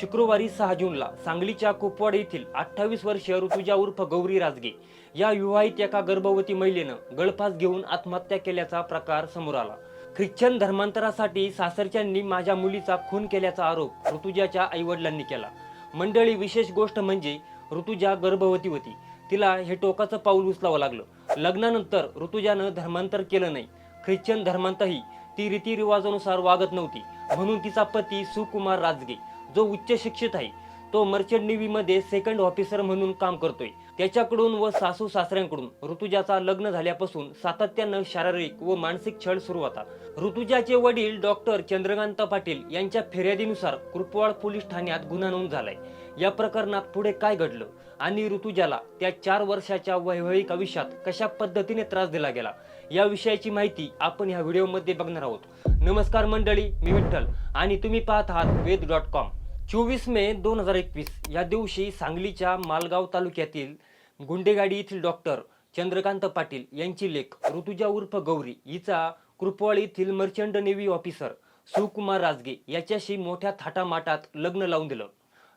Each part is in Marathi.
शुक्रवारी सहा जूनला सांगलीच्या कुपवाड येथील अठ्ठावीस वर्षीय ऋतुजा उर्फ गौरी राजगे या विवाहित एका गर्भवती महिलेनं गळफास घेऊन आत्महत्या केल्याचा प्रकार समोर आला. ख्रिश्चन धर्मांतरासाठी सासरच्यांनी माझ्या मुलीचा खून केल्याचा आरोप ऋतुजाच्या आईवडिलांनी केला. मंडळी विशेष गोष्ट म्हणजे ऋतुजा गर्भवती होती. तिला हे टोकाचं पाऊल उचलावं लागलं. लग्नानंतर ऋतुजानं धर्मांतर केलं नाही. ख्रिश्चन धर्मांतही ती रीतिरिवाजानुसार वागत नव्हती. म्हणून तिचा पती सुकुमार राजगे. जो उच्च शिक्षित आहे तो मर्चंट नेव्हीमध्ये सेकंड ऑफिसर म्हणून काम करतोय. त्याच्याकडून व सासू सासऱ्यांकडून ऋतुजाचा लग्न झाल्यापासून सातत्यानं शारीरिक व मानसिक छळ सुरू होता. ऋतुजाचे वडील डॉक्टर चंद्रकांत पाटील यांच्या फिर्यादीनुसार कृपवाड पोलीस ठाण्यात गुन्हा नोंद झालाय. या प्रकरणात पुढे काय घडलं आणि ऋतुजाला त्या चार वर्षाच्या वैवाहिक आयुष्यात कशा पद्धतीने त्रास दिला गेला या विषयाची माहिती आपण ह्या व्हिडिओमध्ये बघणार आहोत. नमस्कार मंडळी मी विठ्ठल आणि तुम्ही पाहत आहात वेद डॉट कॉम. चोवीस मे दोन हजार एकवीस या दिवशी सांगलीच्या मालगाव तालुक्यातील गुंडेगाडी येथील डॉक्टर चंद्रकांत पाटील यांची लेख ऋतुजा उर्फ गौरी हिचा कृपवाळ येथील merchant navy officer Sukumar Rajage याच्याशी मोठ्या थाटामाटात लग्न लावून दिलं.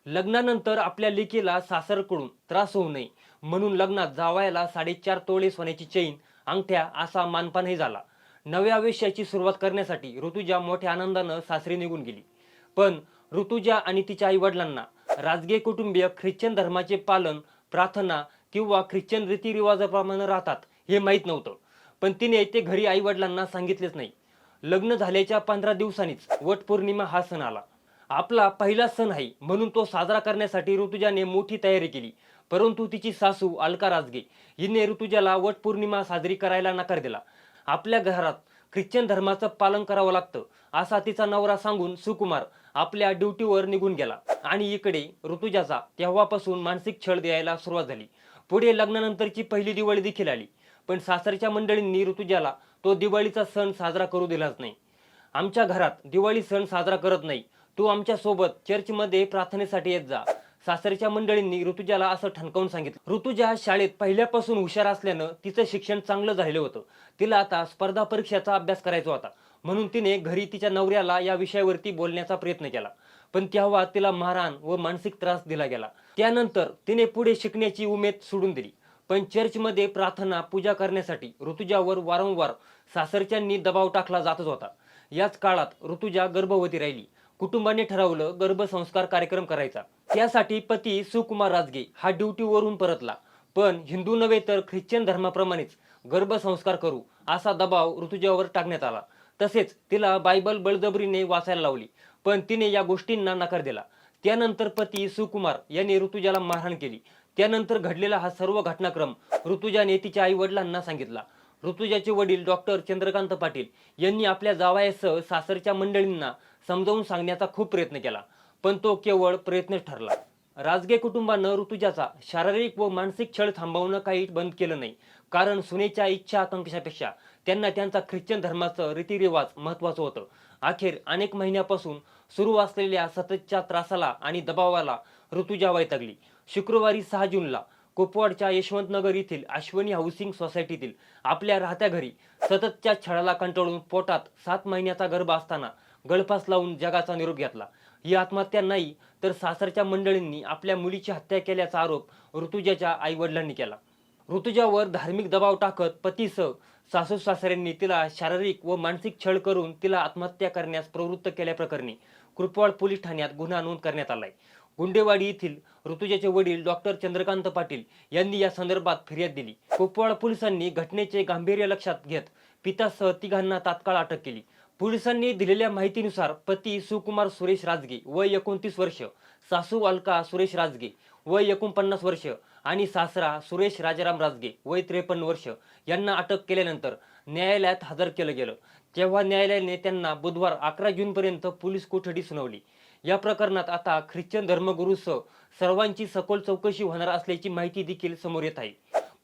लग्नानंतर आपल्या लेकीला सासरकडून त्रास होऊ नये म्हणून लग्नात जावायला साडेचार तोळे सोन्याची चैन अंगठ्या असा मानपानही झाला. नव्या आयुष्याची सुरुवात करण्यासाठी ऋतुजा मोठ्या आनंदानं सासरी निघून गेली. पण ऋतुजा आणि तिच्या आई वडिलांना राजकीय कुटुंबीय ख्रिश्चन धर्माचे पालन प्रार्थना किंवा ख्रिश्चन रीतिरिवाजाप्रमाणे राहतात हे माहीत नव्हतं. पण तिने ते घरी आई वडिलांना सांगितलेच नाही. लग्न झाल्याच्या पंधरा दिवसांनीच वटपौर्णिमा हा सण आला. आपला पहिला सण आहे म्हणून तो साजरा करण्यासाठी ऋतुजाने मोठी तयारी केली. परंतु तिची सासू अलका राजगे हिने ऋतुजाला वटपौर्णिमा साजरी करायला नकार दिला. आपल्या घरात ख्रिश्चन धर्माचं पालन करावं लागतं असा तिचा नवरा सांगून सुकुमार आपल्या ड्युटीवर निघून गेला. आणि इकडे ऋतुजाचा तेव्हापासून मानसिक छळ द्यायला सुरुवात झाली. पुढे लग्नानंतरची पहिली दिवाळी देखील आली. पण सासरच्या मंडळींनी ऋतुजाला तो दिवाळीचा सण साजरा करू दिलाच नाही. आमच्या घरात दिवाळी सण साजरा करत नाही. तू आमच्यासोबत चर्चमध्ये प्रार्थनेसाठी येत जा. सासरीच्या मंडळींनी ऋतुजाला असं ठणकावून सांगितलं. ऋतुजा शाळेत पहिल्यापासून हुशार असल्यानं तिचं शिक्षण चांगलं झालेलं होतं. तिला आता स्पर्धा परीक्षेचा अभ्यास करायचा होता. म्हणून तिने घरी तिच्या नवऱ्याला या विषयावरती बोलण्याचा प्रयत्न केला. पण तेव्हा तिला मारहाण व मानसिक त्रास दिला गेला. त्यानंतर तिने पुढे शिकण्याची उमेद सोडून दिली. पण चर्चमध्ये प्रार्थना पूजा करण्यासाठी ऋतुजावर वारंवार सासरच्यांनी दबाव टाकला जातच होता. याच काळात ऋतुजा गर्भवती राहिली. कुटुंबाने ठरवलं गर्भसंस्कार कार्यक्रम करायचा. त्यासाठी पती सुकुमार राजगे हा ड्युटीवरून परतला. पण हिंदू नव्हे तर ख्रिश्चन धर्माप्रमाणेच गर्भसंस्कार करू असा दबाव ऋतुजावर टाकण्यात आला. तसेच तिला बायबल बळजबरीने वाचायला लावली. पण तिने या गोष्टींना नकार दिला. त्यानंतर पती सुकुमार यांनी ऋतुजाला मारहाण केली. त्यानंतर घडलेला हा सर्व घटनाक्रम ऋतुजाने तिच्या आई वडिलांना सांगितला. ऋतुजाचे वडील डॉक्टर चंद्रकांत पाटील यांनी आपल्या जावयासह सासरच्या मंडळींना समजावून सांगण्याचा खूप प्रयत्न केला. पण तो केवळ प्रयत्नच ठरला. राजगे कुटुंबानं ऋतुजाचा शारीरिक व मानसिक छळ थांबवणं काही बंद केलं नाही. कारण सुनेच्या इच्छा आकांक्षापेक्षा त्यांना त्यांचा ख्रिश्चन धर्माचं रीतिरिवाज महत्वाचं होतं. अखेर अनेक महिन्यापासून सुरू असलेल्या सततच्या त्रासाला आणि दबावाला ऋतुजा वैतागली. शुक्रवारी सहा जूनला कुपवाडच्या यशवंतनगर येथील अश्वनी हाऊसिंग सोसायटीतील आपल्या राहत्या घरी सततच्या छळाला कंटाळून पोटात सात महिन्याचा गर्भ असताना गळफास लावून जगाचा निरोप घेतला. ही आत्महत्या नाही तर सासरच्या मंडळींनी आपल्या मुलीची हत्या केल्याचा आरोप ऋतुजाच्या आईवडिलांनी केला. ऋतुजावर धार्मिक दबाव टाकत पतीसह सासू सासऱ्यांनी तिला शारीरिक व मानसिक छळ करून तिला आत्महत्या करण्यास प्रवृत्त केल्याप्रकरणी कृपवाड पोलीस ठाण्यात गुन्हा नोंद करण्यात आलाय. गुंडेवाडी येथील ऋतुजाचे वडील डॉक्टर चंद्रकांत पाटील यांनी या संदर्भात फिर्याद दिली. कुपवाड पोलिसांनी घटनेचे गांभीर्य लक्षात घेत पितासह तिघांना तात्काळ अटक केली. पोलिसांनी दिलेल्या माहितीनुसार पती सुकुमार सुरेश राजगे वय एकोणतीस वर्ष सासू अलका सुरेश राजगे वय एकोणपन्नास वर्ष आणि सासरा सुरेश राजाराम राजगे वय त्रेपन्न वर्ष यांना अटक केल्यानंतर न्यायालयात हजर केलं गेलं. तेव्हा न्यायालयाने त्यांना बुधवार अकरा जूनपर्यंत पोलीस कोठडी सुनावली. या प्रकरणात आता ख्रिश्चन धर्मगुरूसह सर्वांची सखोल चौकशी होणार असल्याची माहिती देखील समोर येत आहे.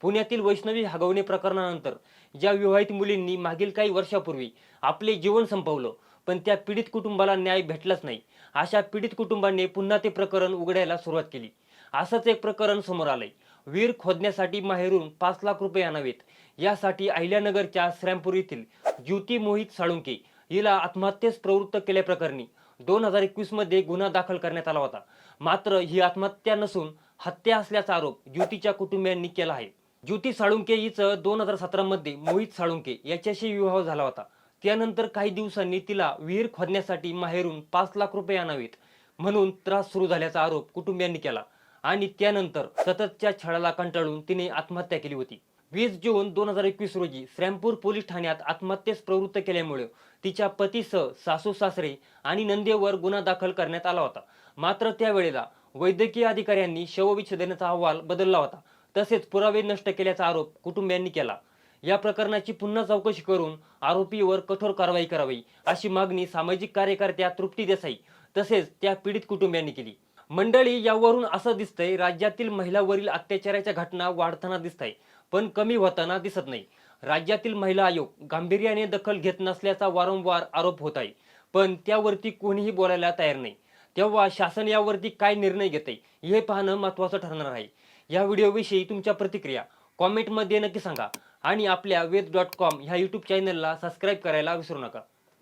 पुण्यातील वैष्णवी हगवणे प्रकरणानंतर ज्या विवाहित मुलींनी मागील काही वर्षापूर्वी आपले जीवन संपवलं पण त्या पीडित कुटुंबाला न्याय भेटलाच नाही. अशा पीडित कुटुंबाने पुन्हा ते प्रकरण उघडायला सुरुवात केली. असंच एक प्रकरण समोर आलंय. वीर खोदण्यासाठी माहेरून पाच लाख रुपये आणावेत. यासाठी अहिल्यानगरच्या श्रॅमपूर येथील ज्योती मोहित साळुंके हिला आत्महत्येस प्रवृत्त केल्याप्रकरणी दोन हजार एकवीसमध्ये गुन्हा दाखल करण्यात आला होता. मात्र ही आत्महत्या नसून हत्या असल्याचा आरोप ज्योतीच्या कुटुंबियांनी केला आहे. ज्योती साळुंके हिचं दोन हजार सतरा मध्ये मोहित साळुंके याच्याशी विवाह झाला होता. त्यानंतर काही दिवसांनी तिला विहीर खोदण्यासाठी माहेरून पाच लाख रुपये आणावेत म्हणून त्रास सुरू झाल्याचा आरोप कुटुंबियांनी केला. आणि त्यानंतर सततच्या छळाला कंटाळून तिने आत्महत्या केली होती. वीस जून दोन हजार एकवीस रोजी श्रॅमपूर पोलीस ठाण्यात आत्महत्येस प्रवृत्त केल्यामुळे तिच्या पतीसह सासू सासरे आणि नंदेवर गुन्हा दाखल करण्यात आला होता. मात्र त्यावेळेला वैद्यकीय अधिकाऱ्यांनी शवविच्छेदनाचा अहवाल बदलला होता. तसेच पुरावे नष्ट केल्याचा आरोप कुटुंबियांनी केला. या प्रकरणाची पुन्हा चौकशी करून आरोपीवर कठोर कारवाई करावी अशी मागणी सामाजिक कार्यकर्त्या तृप्ती देसाई तसेच त्या पीडित कुटुंबियांनी केली. मंडळी यावरून असं दिसतंय राज्यातील महिलावरील अत्याचाराच्या घटना वाढताना दिसत पण कमी होताना दिसत नाही. राज्यातील महिला आयोग गांभीर्याने दखल घेत नसल्याचा वारंवार आरोप होत आहे पण त्यावरती कोणीही बोलायला तयार नाही. तेव्हा शासन यावरती काय निर्णय घेते हे पाहणं महत्वाचं ठरणार आहे. या व्हिडिओविषयी तुमच्या प्रतिक्रिया. कॉमेंटमध्ये नक्की सांगा. आणि आपल्या वेद डॉट कॉम ह्या यूट्यूब चॅनलला सबस्क्राईब करायला विसरू नका.